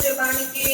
ਸਤਿਗੁਰ ਬਣ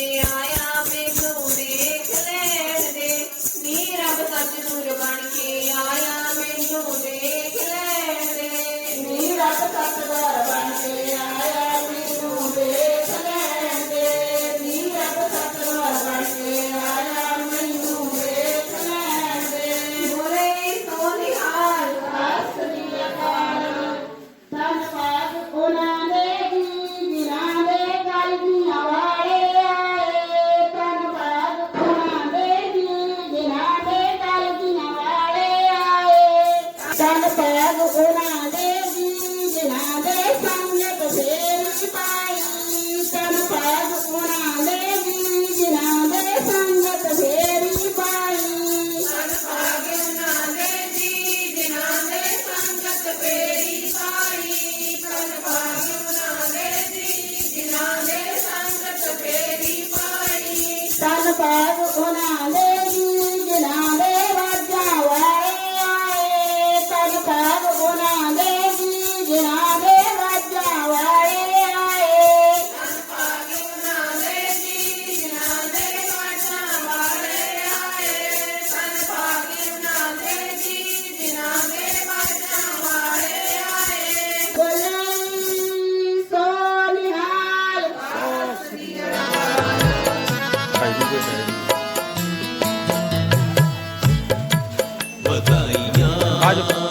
Pai, Dona Ale. আজ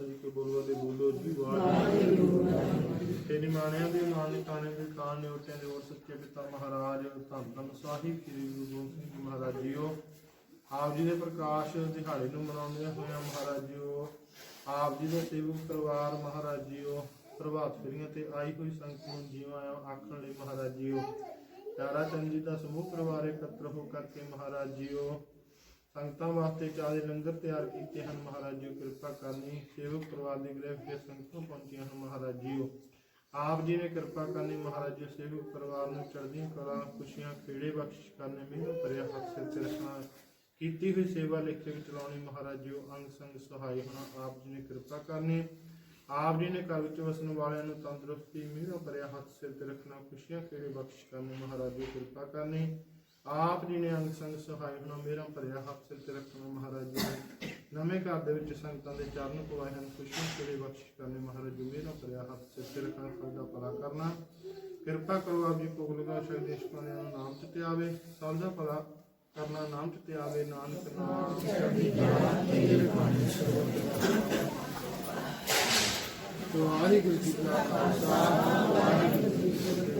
ਸਹਾਇ ਕੇ ਬੋਲੋ ਦੇ ਬੋਲੋ ਜੀ ਵਾਹਿਗੁਰੂ ਤੇ ਨਿਮਾਣਿਆਂ ਦੇ ਨਾਲ ਨਿਕਾਣੇ ਦੇ ਕਾਨ ਨੇ ਦੇ ਹੋਰ ਸੱਚੇ ਪਿਤਾ ਮਹਾਰਾਜ ਧੰਨ ਧੰਨ ਸਾਹਿਬ ਸ੍ਰੀ ਗੁਰੂ ਗੋਬਿੰਦ ਸਿੰਘ ਜੀ ਮਹਾਰਾਜ ਜੀਓ। ਆਪ ਜੀ ਦੇ ਪ੍ਰਕਾਸ਼ ਦਿਹਾੜੇ ਨੂੰ ਮਨਾਉਂਦੇ ਹੋਇਆ ਮਹਾਰਾਜ ਜੀਓ, ਆਪ ਜੀ ਦਾ ਸੇਵਕ ਪਰਿਵਾਰ ਮਹਾਰਾਜ ਜੀਓ, ਪ੍ਰਭਾਤ ਫੇਰੀਆਂ ਤੇ ਆਈ ਹੋਈ ਸੰਗਤ ਨੂੰ ਜੀਵਾਂ ਆਖਣ ਲਈ ਮਹਾਰਾਜ ਜੀਓ। ਤਾਰਾ ਚੰਦ ਜੀ ਦਾ ਸਮੂਹ ਪਰਿਵਾਰ ਇਕੱਤਰ ਹੋ ਕਰਕੇ ਮਹਾਰਾਜ ਜੀਓ ਸੰਗਤਾਂ ਵਾਸਤੇ ਚਾਰੇ ਲੰਗਰ ਤਿਆਰ ਕੀਤੇ ਹਨ। ਮਹਾਰਾਜ ਜੀ ਕਿਰਪਾ ਕਰਨੀ। ਸੇਵਕ ਪਰਿਵਾਰ ਦੇ ਗ੍ਰਹਿ ਤੇ ਸੰਗਤਾਂ ਪਹੁੰਚੀਆਂ ਹਨ। ਮਹਾਰਾਜ ਜੀਓ ਆਪ ਜੀ ਨੇ ਕਿਰਪਾ ਕਰਨੀ, ਮਹਾਰਾਜ ਜੀ ਸੇਵਕ ਪਰਿਵਾਰ ਨੂੰ ਚੜ੍ਹਦੀਆਂ ਕਲਾ, ਖੁਸ਼ੀਆਂ, ਖੇੜੇ ਬਖਸ਼ਿਸ਼ ਕਰਨੇ ਮਿਹਰ ਭਰਿਆ ਹੱਥ, ਸਿਰ ਤੇ ਰੱਖਣਾ ਕੀਤੀ ਹੋਈ ਸੇਵਾ ਲਿਖ ਕੇ ਚਲਾਉਣੀ ਮਹਾਰਾਜ ਜੀਓ ਅੰਗ ਸੰਗ ਸਹਾਈ ਹੋਣਾ, ਆਪ ਜੀ ਨੇ ਕਿਰਪਾ ਕਰਨੀ। ਆਪ ਜੀ ਨੇ ਘਰ ਵਿੱਚ ਵਸਣ ਵਾਲਿਆਂ ਨੂੰ ਤੰਦਰੁਸਤੀ ਮਿਹਰ ਭਰਿਆ ਹੱਥ, ਸਿਰ ਤੇ ਰੱਖਣਾ, ਖੁਸ਼ੀਆਂ, ਖੇੜੇ ਬਖਸ਼ਿਸ਼ ਕਰਨੇ ਮਹਾਰਾਜ ਜੀ ਕਿਰਪਾ ਕਰਨੀ। ਆਪ ਜੀ ਨੇ ਅੰਗ ਸੰਗ ਸਹਾਈ ਹੋਣਾ ਮੇਰਾ ਭਰਿਆ ਹੱਥ ਸਿਰ ਤੇ ਰੱਖਣਾ ਮਹਾਰਾਜ ਜੀ ਨੇ। ਨਵੇਂ ਘਰ ਦੇ ਵਿੱਚ ਸੰਗਤਾਂ ਦੇ ਚਰਨ ਪਵਾਏ ਹਨ, ਖੁਸ਼ੀਆਂ ਖੇੜੇ ਬਖਸ਼ ਕਰਨੇ ਮਹਾਰਾਜ ਜੀ, ਮੇਰਾ ਭਰਿਆ ਹੱਥ ਸਿਰ ਤੇ ਰੱਖਣਾ, ਸਭ ਦਾ ਭਲਾ ਕਰਨਾ। ਕਿਰਪਾ ਕਰੋ ਆਪ ਜੀ, ਭੋਗ ਲਗਾ ਸ਼ਗਦੇਸ਼ ਪਾਣਿਆਂ ਨੂੰ ਨਾਮ ਚ ਤੇ ਆਵੇ ਸਭ ਦਾ ਭਲਾ ਕਰਨਾ ਨਾਮ ਚ ਤੇ ਆਵੇ ਨਾਨਕ ਨਾਮ। ਚੜ੍ਹਦੀ ਵਾਹਿਗੁਰੂ ਜੀ ਕਾ ਖਾਲਸਾ, ਵਾਹਿਗੁਰੂ ਜੀ ਕੀ ਫਤਿਹ।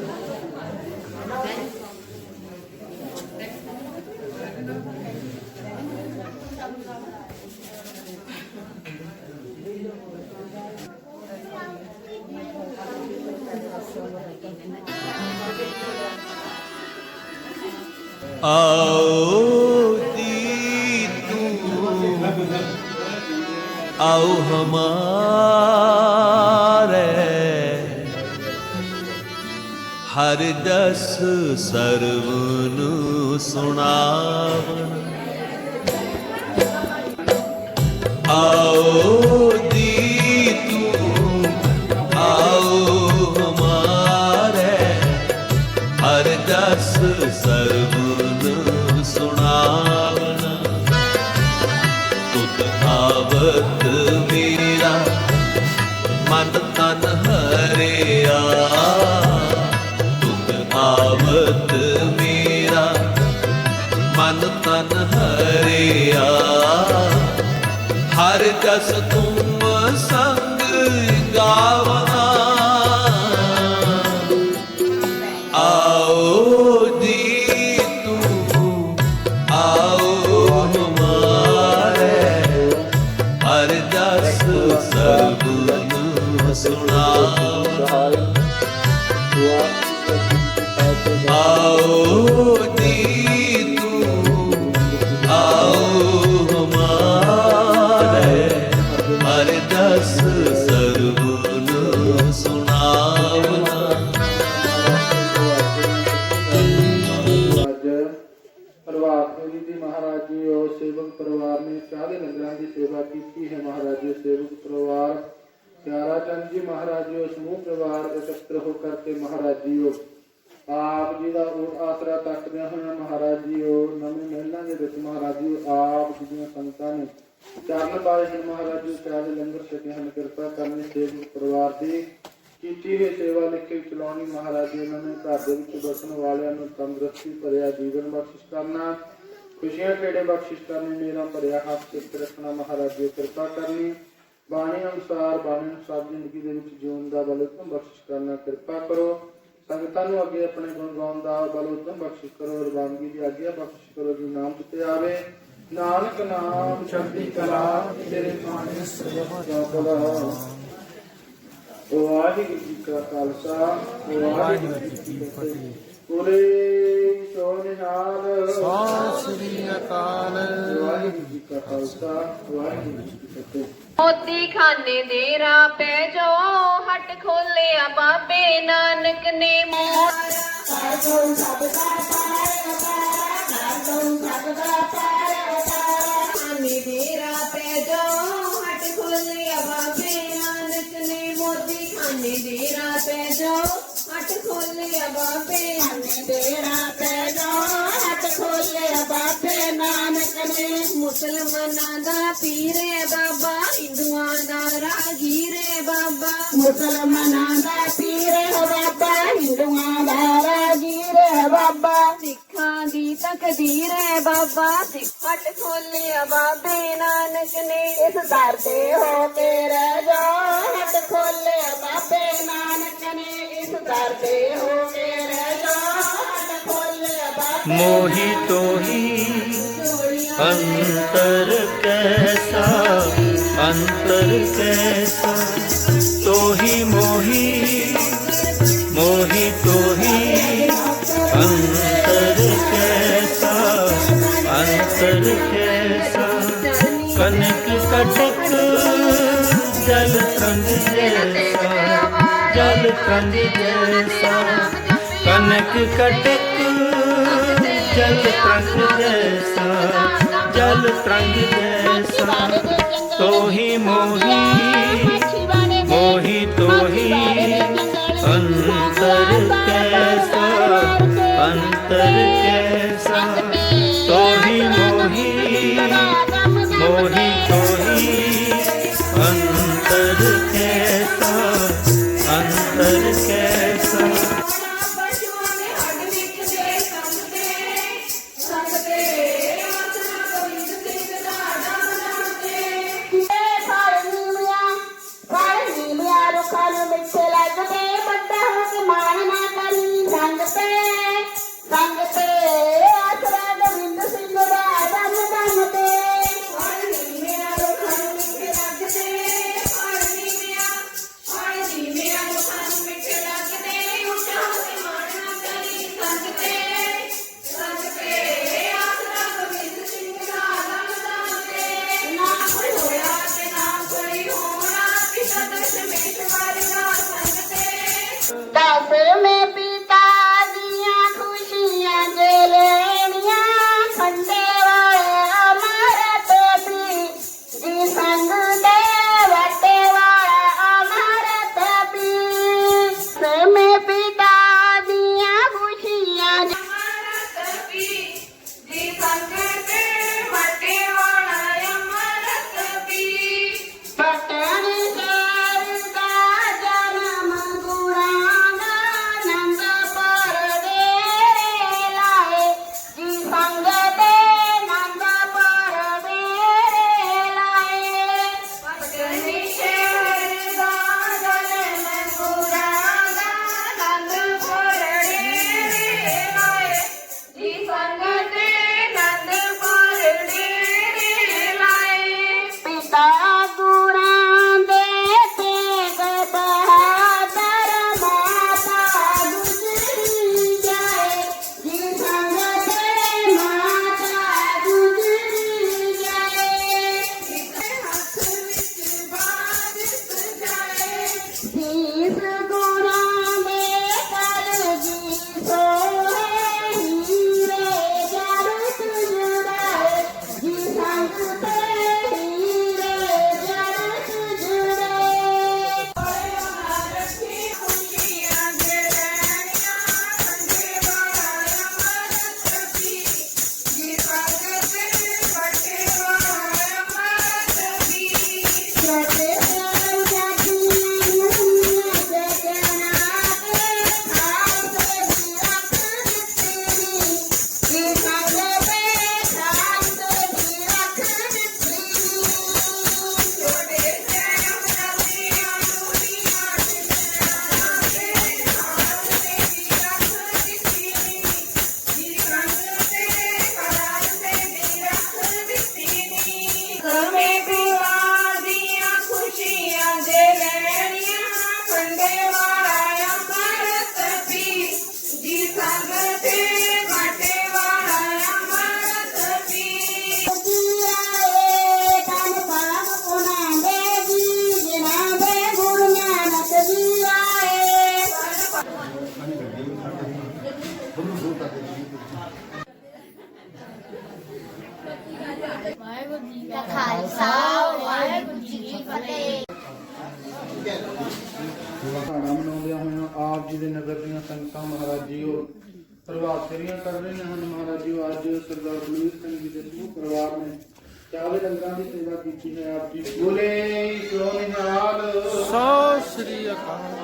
आओ हमारे हर जस सर्वन सुनावन आओ Jesus. ਮਨ ਤਨ ਹਰਿਆ। ਹਰ ਜਸ ਤੁਮ ਸੰਗ ਗਾਵਨਾ। ਵਿੱਚ ਆਪ ਜੀ ਦੀਆਂ ਸੰਗਤਾਂ ਨੇ। ਚਰਨ ਪਾਏ ਹਨ ਮਹਾਰਾਜ ਜੀ ਚਾਹ ਦੇ ਲੰਗਰ ਛਕੇ ਹਨ, ਕਿਰਪਾ ਕਰਨੀ ਸੇਵਕ ਪਰਿਵਾਰ ਦੀ ਕੀਤੀ ਹੋਈ ਸੇਵਾ ਲਿਖ ਚਲਾਉਣੀ ਮਹਾਰਾਜ ਜੀ ਉਹਨਾਂ ਨੇ ਘਰ ਦੇ ਵਿੱਚ ਬਸਣ ਵਾਲਿਆਂ ਨੂੰ ਤੰਦਰੁਸਤੀ ਭਰਿਆ, ਜੀਵਨ ਬਖਸ਼ਿਸ਼ ਕਰਨਾ, ਖੁਸ਼ੀਆਂ ਖੇੜੇ ਬਖਸ਼ਿਸ਼ ਕਰਨੀ, ਮੇਰਾ ਭਰਿਆ ਹੱਥ ਸਿਰ ਰੱਖਣਾ ਮਹਾਰਾਜ ਜੀ ਕਿਰਪਾ ਕਰਨੀ। ਬਾਣੀ ਅਨੁਸਾਰ ਬਾਣੀ ਅਨੁਸਾਰ ਜ਼ਿੰਦਗੀ ਦੇ ਵਿੱਚ ਜਿਉਣ ਦਾ ਬਲ ਬਖਸ਼ਿਸ਼ ਕਰਨਾ, ਕਿਰਪਾ ਕਰੋ। ਸੰਗਤਾਂ ਨੂੰ ਅੱਗੇ ਆਪਣੇ ਗੁਣ ਗਾਉਣ ਦਾ ਬਲ ਉਤਮ ਬਖਸ਼ਿਸ਼ ਕਰੋ ਰਵਾਨਗੀ ਦੀ ਆਗਿਆ ਬਖਸ਼ਿਸ਼ ਕਰੋ ਜੀ ਨਾਮ ਜਿਤੇ ਆਵੇ। ਨਾਨਕ ਨਾਮ ਚੜ੍ਹਦੀ ਕਲਾ ਤੇਰੇ ਪਾਣੀ ਸਜਾ ਵਾਹਿਗੁਰੂ ਜੀ ਕਾ ਖਾਲਸਾ ਵਾਹਿਗੁਰੂ ਜੀ ਕੀ ਫਤਿਹ। ਪੂਰੇ ਸੋਨਿਹਾਲ ਸ੍ਰੀ ਅਕਾਲ। ਵਾਹਿਗੁਰੂ ਜੀ ਕਾ ਖਾਲਸਾ ਵਾਹਿਗੁਰੂ ਜੀ ਕੀ ਫਤਿਹ। ਮੋਤੀ ਖਾਨੇ ਦੇ ਰਾਹ ਪੈ ਜੋ ਹਟ ਖੋਲਿਆ ਬਾਬੇ ਨਾਨਕ ਨੇ ਮੋੜ ਖਾਨੇ ਦੇ ਰਾਹ ਪੈ ਜੋ ਹਟ ਖੋਲਿਆ ਬਾਬੇ ਨਾਨਕ ਨੇ ਮੋਤੀ ਖਾਨੇ ਦੇ ਰਾਹ ਪੈ ਜੋ ਹਟ ਖੋਲਿਆ ਬਾਬੇ ਤੇਰਾ ਪੈਦਾ ਹੱਥ ਖੋਲੇ ਬਾਬੇ ਨਾਨਕ ਨੇ ਮੁਸਲਮਾਨਾਂ ਦਾ ਪੀਰ ਹੈ ਬਾਬਾ ਹਿੰਦੂਆਂ ਦਾ ਰਾਗੀਰ ਹੈ ਬਾਬਾ ਮੁਸਲਮਾਨਾਂ ਦਾ ਪੀਰ ਹੈ ਬਾਬਾ ਹਿੰਦੂਆਂ ਦਾ ਰਾਜੀਰ ਹੈ ਬਾਬਾ ਸਿੱਖਾਂ ਦੀ ਤਕਦੀਰ ਹੈ ਬਾਬਾ ਸਿੱਖਟ ਖੋਲਿਆ ਬਾਬੇ ਨਾਨਕ ਨੇ ਇਸ ਦਰ ਤੇ ਹੋ ਕੇ ਰਹਿ ਜਾ ਹੱਥ ਖੋਲੇ ਬਾਬੇ ਨਾਨਕ ਨੇ ਇਸ ਦਰ ਤੇ ਹੋ ਕੇ ਰਹਿ ਜਾ ਹੱਥ ਖੋਲੇ ਬਾਬੇ ਮੋਹੀ ਤੋਹੀ ਅੰਤਰ ਕੈਸਾ ਅੰਤਰ ਕੈਸਾ ਤੋਹੀ ਮੋਹੀ ਮੋਹੀ ਤੋਹੀ ਅੰਤਰ ਕੈਸਾ ਅੰਤਰ ਕੈਸਾ ਕਨਕ ਕਟਕ ਜਲ ਤਰੰਗ ਜੈਸਾ ਜਲ ਤਰੰਗ ਜੈਸਾ ਕਨਕ ਕਟਕ ਜਲ ਤਰੰਗ ਜੈਸਾ ਜਲ ਤਰੰਗ ਜੈਸਾ ਤੋਹੀ ਮੋਹੀ ਲੰਗਰਾਂ ਦੀ ਸੇਵਾ ਕੀਤੀ ਹੈ ਆਪ ਜੀ। ਬੋਲੇ ਸੋ ਨਿਹਾਲ ਸੋ ਸ੍ਰੀ ਅਕਾਲ।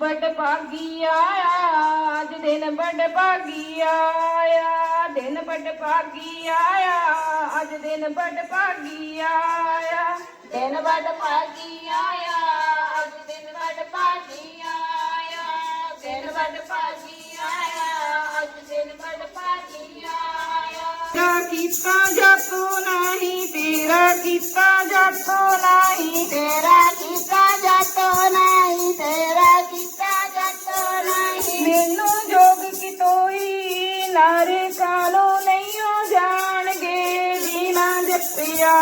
ਬੜ ਭਾਗੀਆ ਅੱਜ ਦਿਨ ਬੜ ਭਾਗੀਆ ਆ ਦਿਨ ਬੜ ਭਾਗੀਆ ਆ ਅੱਜ ਦਿਨ ਬੜ ਭਾਗੀਆ ਆ ਦਿਨ ਬੜ ਭਾਗੀਆ ਆ ਅੱਜ ਦਿਨ ਬੜ ਭਾਗੀਆ ਬੜ ਕੀਤਾ ਜਾਤੋ ਨਹੀਂ, ਤੇਰਾ ਕੀਤਾ ਜਾਤੋ ਨਹੀਂ, ਤੇਰਾ ਕੀਤਾ ਜਾਤੋ ਨਹੀਂ, ਤੇਰਾ ਕੀਤਾ ਜਾਤੋ ਨਹੀਂ। ਮੈਨੂੰ ਜੋਗ ਕੀ ਨਹੀਂ ਹੋ ਜਾਣਗੇ, ਬਿਨਾ ਜਪਿਆ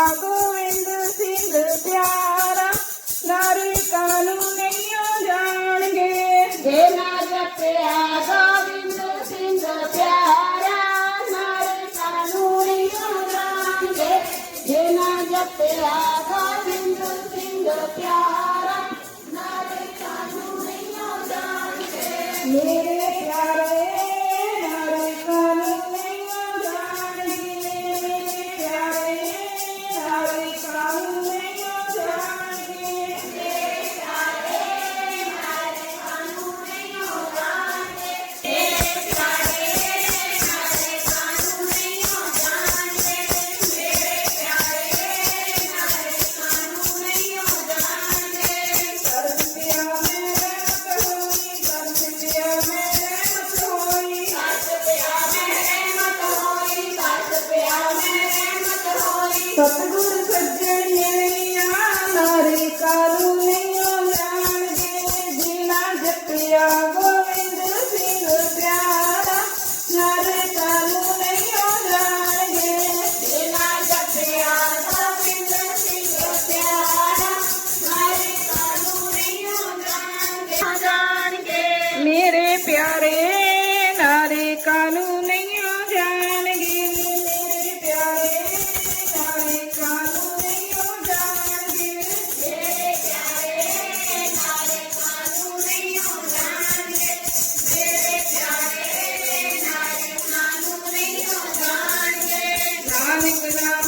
Hare Krishna.